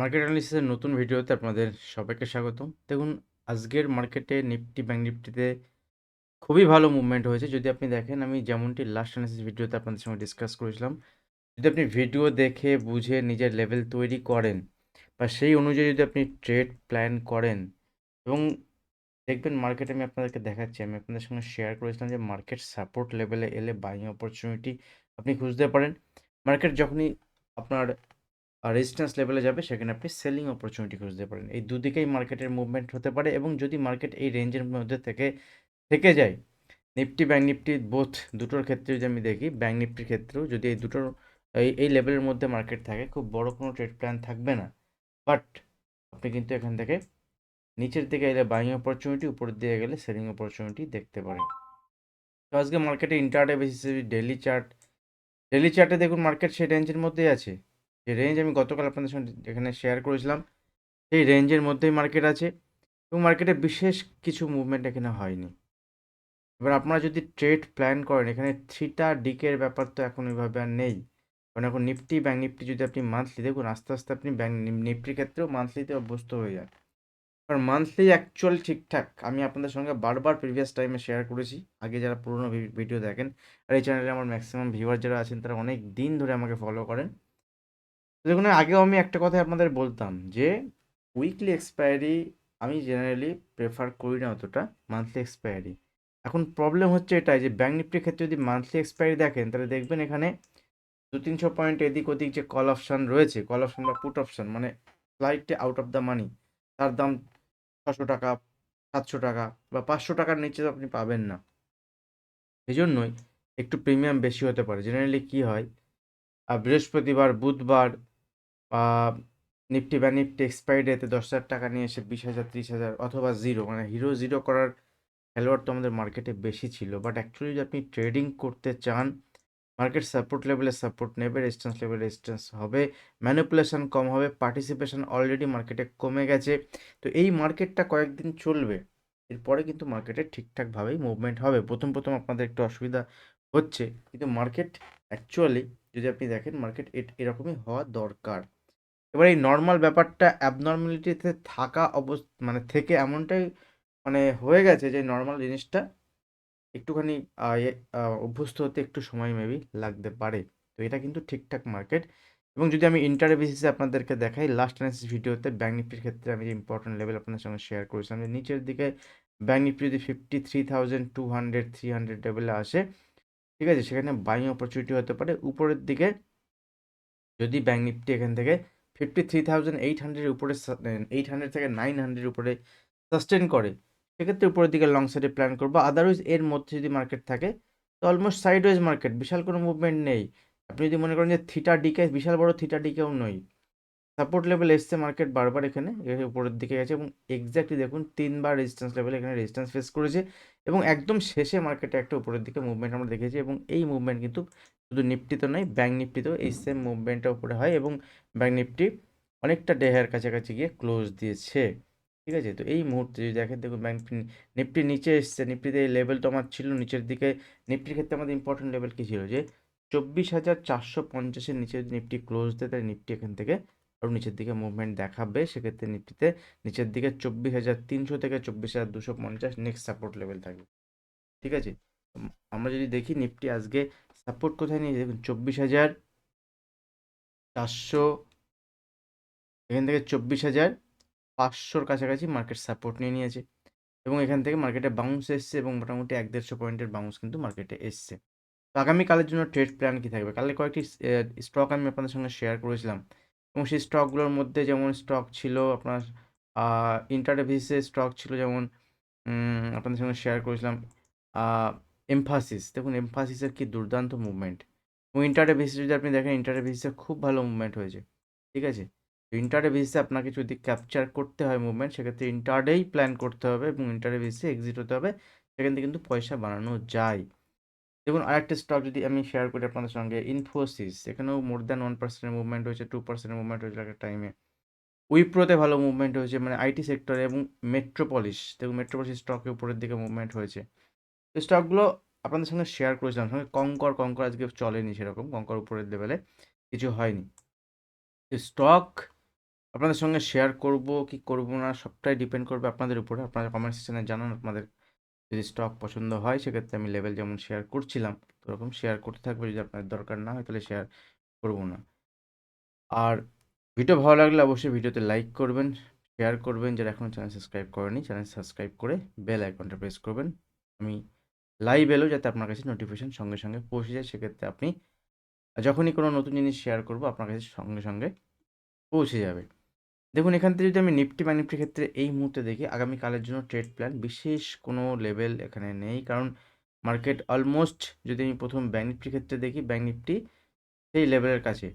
Market অ্যানালিসিসের নতুন ভিডিওতে আপনাদের সবাইকে স্বাগতম। দেখুন আজকের মার্কেটে নিফটি, ব্যাংক নিফটিতে খুবই ভালো মুভমেন্ট হয়েছে। যদি আপনি দেখেন আমি যেমনটি লাস্ট অ্যানালিসিস ভিডিওতে আপনাদের সঙ্গে ডিসকাস করেছিলাম। যদি আপনি ভিডিও দেখে বুঝে নিজের লেভেল তৈরি করেন বা সেই অনুযায়ী যদি আপনি ট্রেড প্ল্যান করেন এবং দেখবেন মার্কেটে আমি আপনাদেরকে দেখাচ্ছি, আমি আপনাদের সঙ্গে শেয়ার করেছিলাম যে মার্কেট সাপোর্ট লেভেলে এলে বাইং অপরচুনিটি আপনি খুঁজতে পারেন। মার্কেট যখনই আপনার রেজিস্ট্যান্স লেভেলে যাবে সেখানে আপনি সেলিং অপরচুনিটি খুঁজতে পারেন। এই দুদিকেই মার্কেটের মুভমেন্ট হতে পারে এবং যদি মার্কেট এই রেঞ্জের মধ্যে থেকে থেকে যায়, নিফটি, ব্যাংক নিফটি বোথ দুটোর ক্ষেত্রে যদি আমি দেখি, ব্যাংক নিফটির ক্ষেত্রেও যদি এই দুটোর এই এই লেভেলের মধ্যে মার্কেট থাকে, খুব বড় কোনো ট্রেড প্ল্যান থাকবে না। বাট আপনি কিন্তু এখান থেকে নিচের দিকে এলে বাইং অপরচুনিটি, উপরের দিকে গেলে সেলিং অপরচুনিটি দেখতে পারেন। তো আজকে মার্কেটে ইন্ট্রাডে বেসিসে ডেইলি চার্ট, ডেলি চার্টে দেখুন মার্কেট সেই রেঞ্জের মধ্যেই আছে। যে রেঞ্জ আমি গতকাল আপনাদের সঙ্গে এখানে শেয়ার করেছিলাম, সেই রেঞ্জের মধ্যেই মার্কেট আছে এবং মার্কেটে বিশেষ কিছু মুভমেন্ট এখানে হয়নি। এবার আপনারা যদি ট্রেড প্ল্যান করেন, এখানে থ্রিটা ডিকের ব্যাপার তো এখন ওইভাবে আর নেই। কারণ এখন নিফটি, ব্যাংক নিফটি যদি আপনি মান্থলি দেখুন আস্তে, আস্তে আপনি ব্যাংক নি নিফটির ক্ষেত্রেও মান্থলিতে অভ্যস্ত হয়ে যান। কারণ মান্থলি অ্যাকচুয়াল ঠিকঠাক আমি আপনাদের সঙ্গে বারবার প্রিভিয়াস টাইমে শেয়ার করেছি। আগে যারা পুরনো ভিডিও দেখেন আর এই চ্যানেলে আমার ম্যাক্সিমাম ভিউয়ার যারা আছেন তারা অনেক দিন ধরে আমাকে ফলো করেন। দেখুন আগেও আমি একটা কথাই আপনাদের বলতাম যে উইকলি এক্সপায়ারি আমি জেনারেলি প্রেফার করি না অতটা, মান্থলি এক্সপায়ারি। এখন প্রবলেম হচ্ছে এটাই যে ব্যাংক নিফটির ক্ষেত্রে যদি মান্থলি এক্সপায়ারি দেখেন তাহলে দেখবেন এখানে দু তিনশো পয়েন্ট এদিক ওদিক যে কল অপশান রয়েছে, কল অপশন বা পুট অপশান মানে ফ্লাইটে আউট অফ দ্য মানি তার দাম ছশো টাকা, সাতশো টাকা বা ৳৫০০ টাকার নিচে তো আপনি পাবেন না। এই জন্যই একটু প্রিমিয়াম বেশি হতে পারে। জেনারেলি কি হয় আ বৃহস্পতিবার, বুধবার নিফটি বা নিফটি এক্সপায়ারি ডেতে দশ হাজার টাকা নিয়ে এসে ২০,০০০, ৩০,০০০ অথবা জিরো মানে হিরো জিরো করার খেলোয়াড় তো আমাদের মার্কেটে বেশি ছিল। বাট অ্যাকচুয়ালি যদি আপনি ট্রেডিং করতে চান, মার্কেট সাপোর্ট লেভেলে সাপোর্ট নেবে, রেজিস্ট্যান্স লেভেলে রেজিস্ট্যান্স হবে, ম্যানিপুলেশন কম হবে, পার্টিসিপেশন অলরেডি মার্কেটে কমে গেছে। তো এই মার্কেটটা কয়েকদিন চলবে। এরপরে কিন্তু মার্কেটে ঠিকঠাকভাবেই মুভমেন্ট হবে। ১ম, ১ম আপনাদের একটু অসুবিধা হচ্ছে। কিন্তু মার্কেট অ্যাকচুয়ালি যদি আপনি দেখেন মার্কেট এরকমই হওয়া দরকার। এবার এই নর্মাল ব্যাপারটা অ্যাবনর্মালিটিতে থাকা অবস মানে থেকে এমনটাই মানে হয়ে গেছে যে নর্মাল জিনিসটা একটুখানি অভ্যস্ত হতে একটু সময় মেবি লাগতে পারে। তো এটা কিন্তু ঠিকঠাক মার্কেট এবং যদি আমি ইন্টারে বেসিসে আপনাদেরকে দেখাই লাস্ট অ্যানালিসিস ভিডিওতে ব্যাংক নিফটির ক্ষেত্রে আমি যে ইম্পোর্টেন্ট লেভেল আপনাদের সঙ্গে শেয়ার করেছিলাম যে নিচের দিকে ব্যাংক নিফটি যদি 53,200, 300 লেভেলে আসে, ঠিক আছে? সেখানে বাইং অপরচুনিটি হতে পারে। উপরের দিকে যদি ব্যাংক নিফটি এখান থেকে 53,800 হান্ড্রেড উপরে এইট হান্ড্রেড থেকে নাইন হান্ড্রেডের উপরে সাস্টেন করে, সেক্ষেত্রে উপরের দিকে লং সাইডে প্ল্যান করব আদারওয়াইজ এর মধ্যে যদি মার্কেট থাকে তো অলমোস্ট সাইডওয়াইজ মার্কেট, বিশাল কোনো মুভমেন্ট নেই। আপনি যদি মনে করেন যে থিটা, ডিকে বিশাল বড় থিটা, ডিকেও নই। সাপোর্ট লেভেল এসছে মার্কেট বারবার এখানে, উপরের দিকে গেছে এবং এক্স্যাক্টলি দেখুন ৩ বার রেজিস্ট্যান্স লেভেলে এখানে রেজিস্ট্যান্স ফেস করেছে এবং একদম শেষে মার্কেটে একটা উপরের দিকে মুভমেন্ট আমরা দেখেছি এবং এই মুভমেন্ট কিন্তু শুধু নিফটিতে নয়, ব্যাংক নিফটিতেও এই সেম মুভমেন্টটা উপরে হয় এবং ব্যাংক নিফটি অনেকটা ডেহার কাছাকাছি গিয়ে ক্লোজ দিয়েছে। ঠিক আছে? তো এই মুহূর্তে যদি দেখেন দেখুন ব্যাংক নিফটি নিচে এসছে, নিফটিতে এই লেভেল তো আমার ছিল নিচের দিকে। নিফটির ক্ষেত্রে আমাদের ইম্পোর্টেন্ট লেভেল কী ছিল যে চব্বিশ হাজার চারশো পঞ্চাশের নিচে যদি নিফটি ক্লোজ দেয় তাহলে নিফটি এখান থেকে আরও নিচের দিকে মুভমেন্ট দেখাবে। সেক্ষেত্রে নিফটিতে নিচের দিকে ২৪,৩০০ থেকে ২৪,২৫০ নেক্সট সাপোর্ট লেভেল থাকবে। ঠিক আছে? আমরা যদি দেখি নিফটি আজকে সাপোর্ট কোথায় নিয়েছে দেখুন ২৪,৪০০ এখান থেকে চব্বিশ হাজার পাঁচশোর কাছাকাছি মার্কেট সাপোর্ট নিয়ে নিয়েছে এবং এখান থেকে মার্কেটে বাউন্স এসছে এবং মোটামুটি এক দেড়শো পয়েন্টের বাউন্স কিন্তু মার্কেটে এসছে। তো আগামীকালের জন্য ট্রেড প্ল্যান কী থাকবে? কালকে কয়েকটি স্টক আমি আপনাদের সঙ্গে শেয়ার করেছিলাম এবং সেই স্টকগুলোর মধ্যে যেমন স্টক ছিল আপনার বেসিসে স্টক ছিল যেমন আপনাদের সঙ্গে শেয়ার করেছিলাম এমফাসিস। দেখুন এমফাসিসের কি দুর্দান্ত মুভমেন্ট এবং ইন্টারডে যদি আপনি দেখেন ইন্টারডে বেসিসে খুব ভালো মুভমেন্ট হয়েছে। ঠিক আছে? তো ইন্টারডে আপনাকে যদি ক্যাপচার করতে হয় মুভমেন্ট সেক্ষেত্রে ইন্টারডেই প্ল্যান করতে হবে এবং ইন্টারডে বেসিসে এক্সিট হতে হবে। সেখান থেকে কিন্তু পয়সা বানানো যায়। দেখুন আরেকটা স্টক যদি আমি শেয়ার করি আপনাদের সঙ্গে ইনফোসিস এখানেও মোর দ্যান 1% এর মুভমেন্ট হয়েছে, 2% এর মুভমেন্ট হয়েছিল একটা টাইমে। উইপ্রোতে ভালো মুভমেন্ট হয়েছে মানে আইটি সেক্টরে এবং মেট্রোপলিস দেখুন মেট্রোপলিস স্টকে উপরের দিকে মুভমেন্ট হয়েছে। তো স্টকগুলো আপনাদের সঙ্গে শেয়ার করেছিলাম। সঙ্গে কঙ্কর, কঙ্কর আজকে চলেনি সেরকম। কঙ্কর উপরের লেভেলে কিছু হয়নি। তো স্টক আপনাদের সঙ্গে শেয়ার করব কি করব না সবটাই ডিপেন্ড করবে আপনাদের উপরে আপনারা কমেন্ট সেকশনে জানান আপনাদের যদি স্টক পছন্দ হয়, সেক্ষেত্রে আমি লেভেল যেমন শেয়ার করছিলাম, ওরকম শেয়ার করতে থাকব। যদি আপনার দরকার না হয়, তাহলে শেয়ার করব না। আর ভিডিও ভালো লাগলে অবশ্যই ভিডিওতে লাইক করবেন শেয়ার করবেন। যারা এখনও চ্যানেল সাবস্ক্রাইব করেনি চ্যানেল সাবস্ক্রাইব করে বেল আইকনটা প্রেস করবেন। আমি লাইভ এলো যাতে আপনার কাছে নোটিফিকেশন সঙ্গে সঙ্গে পৌঁছে যায়। সেক্ষেত্রে আপনি যখনই কোনো নতুন জিনিস শেয়ার করব, আপনার কাছে সঙ্গে সঙ্গে পৌঁছে যাবে। দেখুন, এখান থেকে যদি আমি নিফটি বা নিফটির ক্ষেত্রে এই মুহূর্তে দেখি, আগামীকালের জন্য ট্রেড প্ল্যান বিশেষ কোনো লেভেল এখানে নেই। কারণ মার্কেট অলমোস্ট যদি আমি প্রথম ব্যাঙ্ক নিফটির ক্ষেত্রে দেখি ব্যাঙ্ক নিফটি সেই লেভেলের কাছে।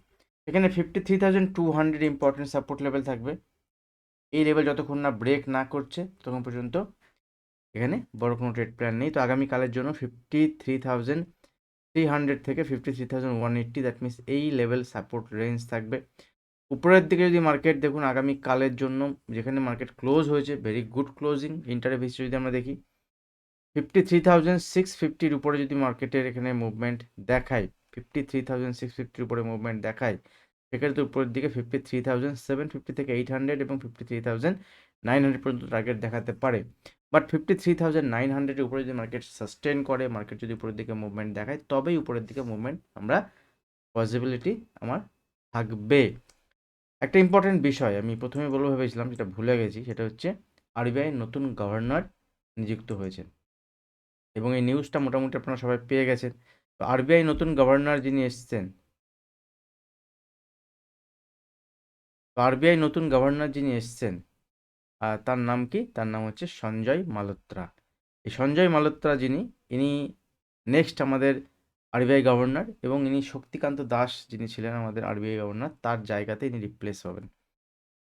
এখানে fifty three thousand two hundred important support level থাকবে। এই লেভেল যতক্ষণ না ব্রেক না করছে, ততক্ষণ পর্যন্ত এখানে বড় কোনো ট্রেড প্ল্যান নেই। তো আগামীকালের জন্য fifty three thousand three hundred থেকে fifty three thousand one eighty that means এই লেভেল সাপোর্ট রেঞ্জ থাকবে। উপরের দিকে যদি মার্কেট দেখুন আগামী কালের জন্য, যেখানে মার্কেট ক্লোজ হয়েছে very good closing intraday basis যদি আমরা দেখি ফিফটি থ্রি থাউজেন্ড সিক্স ফিফটির উপরে যদি মার্কেটের এখানে মুভমেন্ট দেখায় ফিফটি থ্রি থাউজেন্ড সিক্স ফিফটির উপরে মুভমেন্ট দেখায়, সেক্ষেত্রে উপরের দিকে fifty three thousand seven fifty থেকে এইট হান্ড্রেড এবং fifty three thousand nine hundred পর্যন্ত টার্গেট দেখাতে পারে। But fifty three thousand nine হান্ড্রেডের উপরে যদি মার্কেট সাস্টেন করে মার্কেট যদি উপরের দিকে মুভমেন্ট দেখায়, তবেই উপরের দিকে মুভমেন্ট আমরা পসিবিলিটি আমার থাকবে। একটা ইম্পর্টেন্ট বিষয়, আমি প্রথমে বলব, ভেবেছিলাম যেটা ভুলে গেছি, সেটা হচ্ছে আরবিআই নতুন গভর্নর নিযুক্ত হয়েছেন। এবং এই নিউজটা মোটামুটি আপনারা সবাই পেয়ে গেছেন। তো আরবিআই নতুন গভর্নর যিনি এসছেন, তো আরবিআই নতুন গভর্নর যিনি এসছেন তার নাম কি? তার নাম হচ্ছে সঞ্জয় মালোত্রা। এই সঞ্জয় মালোত্রা যিনি, ইনি নেক্সট আমাদের আরবিআই গভর্নর এবং ইনি শক্তিকান্ত দাস যিনি ছিলেন আমাদের আরবিআই গভর্নর তার জায়গাতে ইনি রিপ্লেস হবেন।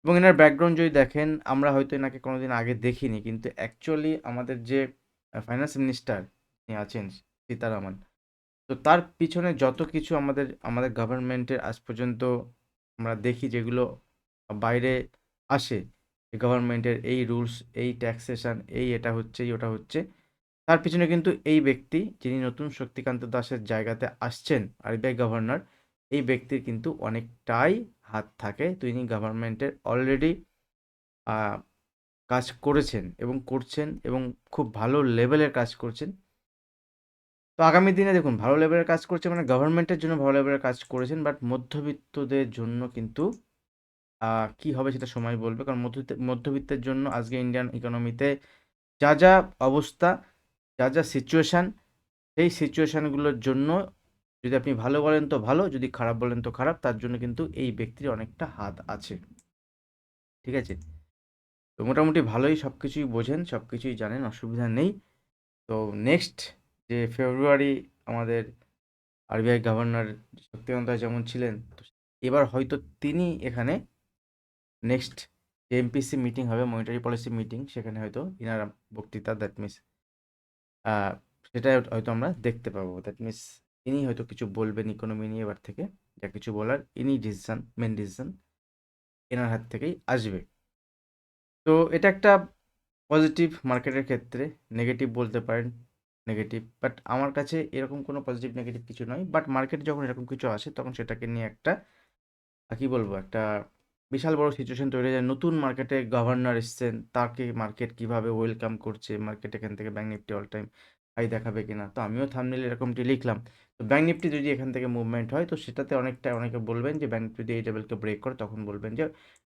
এবং এনার ব্যাকগ্রাউন্ড যদি দেখেন, আমরা হয়তো এনাকে কোনোদিন আগে দেখিনি, কিন্তু অ্যাকচুয়ালি আমাদের যে ফাইন্যান্স মিনিস্টার যিনি আছেন, সীতারামন, তো তার পিছনে যত কিছু আমাদের আমাদের গভর্নমেন্টের আজ পর্যন্ত আমরা দেখি যেগুলো বাইরে আসে গভর্নমেন্টের এই রুলস এই ট্যাক্সেশন এই এটা হচ্ছে ওটা হচ্ছে তার পিছনে কিন্তু এই ব্যক্তি যিনি নতুন শক্তিকান্ত দাসের জায়গাতে আসছেন আরবিআই গভর্নর, এই ব্যক্তির কিন্তু অনেকটাই হাত থাকে। তো ইনি গভর্নমেন্টের অলরেডি কাজ করেছেন এবং করছেন এবং খুব ভালো লেভেলের কাজ করছেন। তো আগামী দিনে দেখুন, ভালো লেভেলের কাজ করছে মানে গভর্নমেন্টের জন্য ভালো লেভেলের কাজ করেছেন বাট মধ্যবিত্তদের জন্য কিন্তু কি হবে সেটা সময় বলবে। কারণ মধ্যবিত্তের জন্য আজকে ইন্ডিয়ান ইকোনমিতে যা যা অবস্থা যা যা সিচুয়েশান সেই সিচুয়েশানগুলোর জন্য যদি আপনি ভালো বলেন তো ভালো, যদি খারাপ বলেন তো খারাপ, তার জন্য কিন্তু এই ব্যক্তির অনেকটা হাত আছে। ঠিক আছে? তো মোটামুটি ভালোই সব কিছুই বোঝেন সব কিছুই জানেন, অসুবিধা নেই। তো নেক্সট যে ফেব্রুয়ারি আমাদের আরবিআই গভর্নর শক্তিকান্ত যেমন ছিলেন, তো এবার হয়তো তিনি এখানে নেক্সট যে এমপিসি মিটিং হবে মনিটারি পলিসি মিটিং সেখানে হয়তো ইনার বক্তৃতা দ্যাট মিনস সেটা হয়তো আমরা দেখতে পাবো। দ্যাট মিনস ইনি হয়তো কিছু বলবেন ইকোনমি নিয়ে এবার থেকে, যা কিছু বলার ইনি ডিসিশন মেন ডিসিশন এনার হাত থেকেই আসবে। তো এটা একটা পজিটিভ মার্কেটের ক্ষেত্রে নেগেটিভ বলতে পারেন নেগেটিভ বাট আমার কাছে এরকম কোনো পজিটিভ নেগেটিভ কিছু নয়। বাট মার্কেট যখন এরকম কিছু আসে, তখন সেটাকে নিয়ে একটা কী বলব? একটা বিশাল বড় সিচুয়েশন তৈরি হয়ে যায়। নতুন মার্কেটে গভর্নর এসছেন, তাকে মার্কেট কীভাবে ওয়েলকাম করছে? মার্কেট এখান থেকে bank Nifty all time high দেখাবে কিনা? তো আমিও থামনিল এরকমটি লিখলাম। তো ব্যাঙ্ক নিফটি যদি এখান থেকে মুভমেন্ট হয়, তো সেটাতে অনেকটা, অনেকে বলবেন যে ব্যাঙ্ক নিফটি যদি এই লেভেলকে ব্রেক করে, তখন বলবেন যে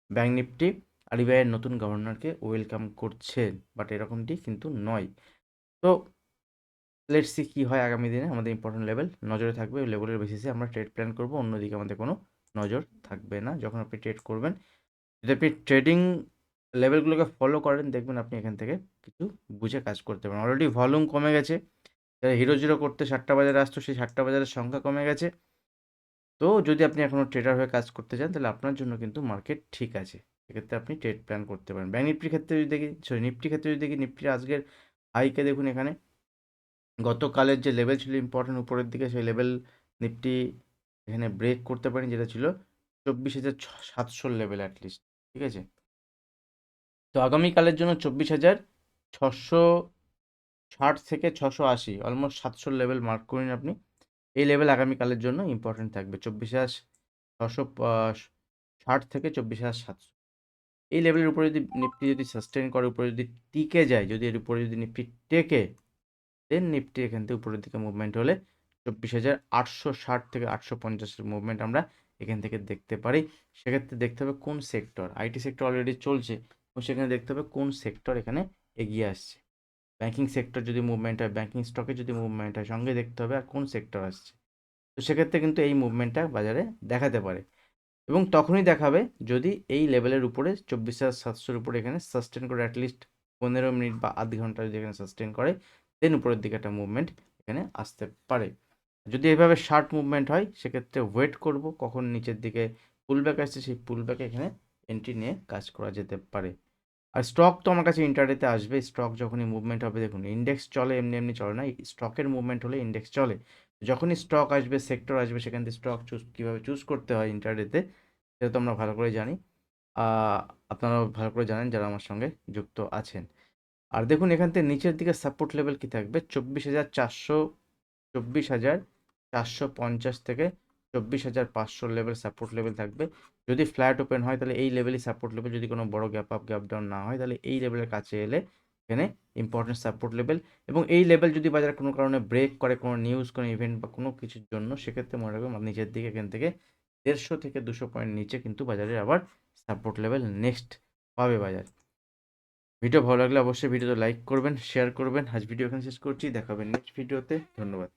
ব্যাঙ্ক নিফটি আলিবাইয়ের নতুন গভর্নরকে ওয়েলকাম করছে। বাট এরকমটি কিন্তু নয়। তো লেটস কী হয় আগামী দিনে, আমাদের ইম্পর্টেন্ট লেভেল নজরে থাকবে, ওই লেভেলের বেসিসে আমরা ট্রেড প্ল্যান করব। অন্যদিকে আমাদের কোনো নজর থাকবে না যখন আপনি ট্রেড করবেন। যদি আপনি ট্রেডিং লেভেলগুলোকে ফলো করেন, দেখবেন আপনি এখান থেকে কিছু বুঝে কাজ করতে পারেন অলরেডি ভলিউম কমে গেছে। হিরো জিরো করতে সাতটা বাজারে আসতো, সেই সাতটা বাজারের সংখ্যা কমে গেছে। তো যদি আপনি এখনও ট্রেডার হয়ে কাজ করতে চান, তাহলে আপনার জন্য কিন্তু মার্কেট ঠিক আছে। সেক্ষেত্রে আপনি ট্রেড প্ল্যান করতে পারেন। ব্যাঙ্ক নিফটির ক্ষেত্রে যদি দেখি সরি নিফটির ক্ষেত্রে যদি দেখি নিফটির আজকের হাইকে দেখুন এখানে। গতকালের যে লেভেল ছিল ইম্পর্টেন্ট উপরের দিকে সেই লেভেল নিফটি এখানে ব্রেক করতে পারেন, যেটা ছিল চব্বিশ হাজার সাতশোর লেভেল অ্যাটলিস্ট ঠিক আছে? তো আগামীকালের জন্য চব্বিশ হাজার ছশো ষাট থেকে ছশো আশি অলমোস্ট সাতশোর লেভেল মার্ক করুন আপনি। এই লেভেল আগামীকালের জন্য ইম্পর্টেন্ট থাকবে, চব্বিশ হাজার ছশো ষাট থেকে চব্বিশ হাজার সাতশো। এই লেভেলের উপরে যদি নিফটি যদি সাস্টেন করে, উপরে যদি টিকে যায়, যদি এর উপরে যদি নিফটি টেকে দেন নিফটি এখান থেকে উপরের দিকে মুভমেন্ট হলে চব্বিশ হাজার আটশো ষাট থেকে আটশো পঞ্চাশের মুভমেন্ট আমরা এখান থেকে দেখতে পারি। সেক্ষেত্রে দেখতে হবে কোন সেক্টর আইটি সেক্টর অলরেডি চলছে সেখানে দেখতে হবে কোন সেক্টর এখানে এগিয়ে আসছে। ব্যাঙ্কিং সেক্টর যদি মুভমেন্ট হয় ব্যাঙ্কিং স্টকে যদি মুভমেন্ট হয়, সঙ্গে দেখতে হবে আর কোন সেক্টর আসছে। তো সেক্ষেত্রে কিন্তু এই মুভমেন্টটা বাজারে দেখাতে পারে। এবং তখনই দেখাবে যদি এই লেভেলের উপরে চব্বিশ হাজার সাতশোর উপরে এখানে সাস্টেন করে অ্যাটলিস্ট পনেরো মিনিট বা আধ ঘণ্টা যদি এখানে সাস্টেন করে দেন উপরের দিকে একটা মুভমেন্ট এখানে আসতে পারে। যদি এভাবে শার্ট মুভমেন্ট হয়, সেক্ষেত্রে ওয়েট করব, কখন নিচের দিকে পুলব্যাক আসছে, সেই পুলব্যাকে এখানে এন্ট্রি নিয়ে কাজ করা যেতে পারে। আর স্টক তো আমার কাছে ইন্টারডেতে আসবে স্টক যখনই মুভমেন্ট হবে, দেখুন ইন্ডেক্স চলে, এমনি এমনি চলে না স্টকের মুভমেন্ট হলে ইন্ডেক্স চলে। যখনই স্টক আসবে সেক্টর আসবে, সেখান থেকে স্টক চুজ কীভাবে চুজ করতে হয় ইন্টারডেতে সেটা তো আমরা ভালো করে জানি। আপনারাও ভালো করে জানেন যারা আমার সঙ্গে যুক্ত আছেন। আর দেখুন, এখান থেকে নিচের দিকে সাপোর্ট লেভেল কি থাকবে? চব্বিশ হাজার চারশো চব্বিশ হাজার চারশো পঞ্চাশ থেকে চব্বিশ হাজার পাঁচশো লেভেল সাপোর্ট লেভেল থাকবে। যদি ফ্ল্যাট ওপেন হয়, তাহলে এই লেভেলই সাপোর্ট লেভেল যদি কোনো বড় গ্যাপ আপ গ্যাপ ডাউন না হয়, তাহলে এই লেভেলের কাছে এলে এখানে ইম্পর্টেন্ট সাপোর্ট লেভেল এবং এই লেভেল যদি বাজার কোনো কারণে ব্রেক করে, কোনো নিউজ কোনো ইভেন্ট বা কোনো কিছুর জন্য, সেক্ষেত্রে মনে রাখবেন নিচের দিকে এখান থেকে দেড়শো থেকে দুশো পয়েন্ট নিচে কিন্তু বাজারে আবার সাপোর্ট লেভেল নেক্সট পাবে বাজার। ভিডিও ভালো লাগলে অবশ্যই ভিডিওতে লাইক করবেন শেয়ার করবেন। আজ ভিডিও এখানে শেষ করছি দেখাবেন নেক্সট ভিডিওতে ধন্যবাদ।